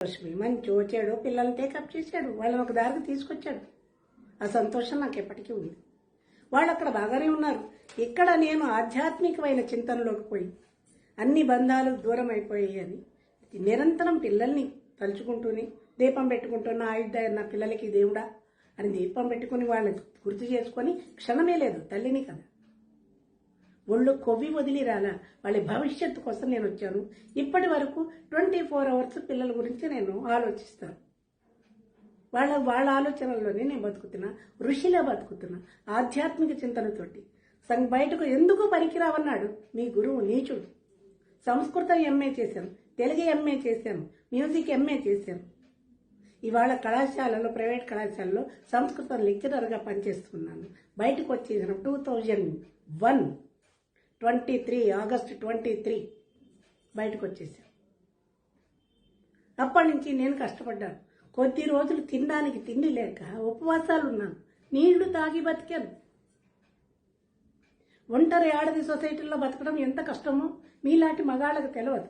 లక్ష్మి మంచి వచ్చాడు? పిల్లల్ని టేకప్ చేశాడు. వాళ్ళని ఒక దారికి తీసుకొచ్చాడు. ఆ సంతోషం నాకు ఎప్పటికీ ఉంది. వాళ్ళు అక్కడ బాగానే ఉన్నారు. ఇక్కడ నేను ఆధ్యాత్మికమైన చింతనలోకి పోయి అన్ని బంధాలు దూరం అయిపోయాయి అని నిరంతరం పిల్లల్ని తలుచుకుంటూనే దీపం పెట్టుకుంటున్న ఆయుధ నా పిల్లలకి దేవుడా అని దీపం పెట్టుకుని వాళ్ళని గుర్తు చేసుకొని క్షణమే లేదు తల్లిని కదా. ఒళ్ళు కొవ్వి వదిలి రాలా వాళ్ళ భవిష్యత్తు కోసం నేను వచ్చాను. ఇప్పటి వరకు ట్వంటీ ఫోర్ అవర్స్ పిల్లల గురించి నేను ఆలోచిస్తాను. వాళ్ళ వాళ్ళ ఆలోచనల్లోనే నేను బతుకుతున్నా. ఋషిలా బతుకుతున్నా ఆధ్యాత్మిక చింతనతోటి. సం బయటకు ఎందుకు పనికిరావన్నాడు? మీ గురువు నీచుడు. సంస్కృతం ఎంఏ చేశాను తెలుగు ఎంఏ చేశాను మ్యూజిక్ ఎంఏ చేశాను. ఇవాళ కళాశాలలో ప్రైవేట్ కళాశాలలో సంస్కృతం లెక్చరర్గా పనిచేస్తున్నాను. బయటకు వచ్చేసిన two thousand one. Twenty three August twenty three బయటకు వచ్చేసాను అప్పటి నుంచి నేను కష్టపడ్డాను. కొద్ది రోజులు తినడానికి తిండి లేక ఉపవాసాలు ఉన్నాను నీళ్ళు తాగి బతికాను. ఒంటరి ఆడది సొసైటీలో బతకడం ఎంత కష్టమో మీలాంటి మగాళ్ళకు తెలియదు